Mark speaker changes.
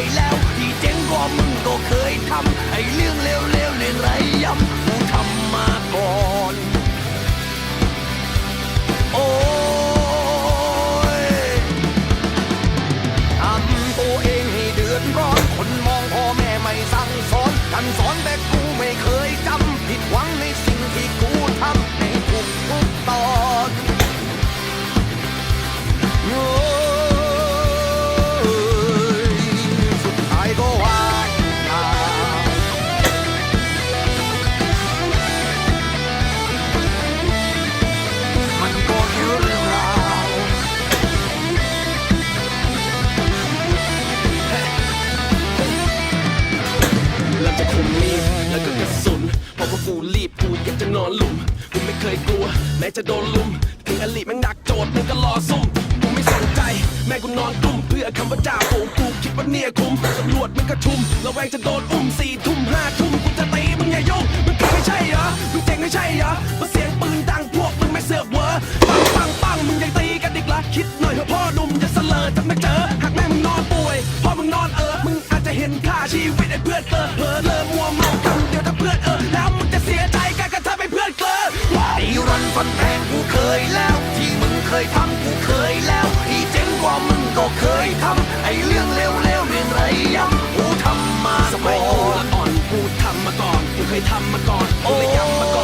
Speaker 1: ยแล้วที่เจ๋งกว่ามึงก็เคยทำไอ้เรื่องเลวๆเล่นไรย้ำกูทำมาก่อน โอ้ยทำตัวเองให้เดือดร้อน คนมองพ่อแม่ไม่สั่งสอนกันสอนแต่กูไม่เคยจำผิดหวังในสิ่งที่กูทำใน
Speaker 2: แล้วก็กระสุนเพราะว่ากูรีบกูอยากจะนอนหลุมกูไม่เคยกลัวแม้จะโดนลุมถึงอลีแม่งดักโจทย์มึงก็รอซุ่มกูไม่สนใจ แม่กูนอนกลุ้มเพื่อคำว่าจ่าฝูงกูคิดว่าเนี่ยคุ้มตำรวจมึงก็ชุมระแวงจะโดนอุ้มสี่ทุ่มห้าทุ่มกูจะตีมึงอย่ยุ่งมึงเก่งไม่ใช่เหรอมึงเจ๋งไม่ใช่เหรอมาเสียงปืนดังพวกมึงไม่เสือกเวอปังปังปังมึงยังตีกันอีกละคิดหน่อยเถอะพ่อหนุ่มจะเสลอจะไม่เจอหากแม่มึงนอนป่วยพ่อมึงนอนเออมึงอาจจะเห็นค่าชีวิตไอ้เพื่อนเตอเผอเลอมัวเมา
Speaker 1: ดแทนกูเคยแล้ว ที่มึงเคยทำกูเคยแล้วที่เจ๋งกว่ามึงก็เคยทำไอเรื่องเลวๆเรื่องไรยำกูทำมาสมัยกูละ
Speaker 2: อ่อนกูทำมาก่อนกูเคยทำมาก่อนกูเลยยำมาก่อน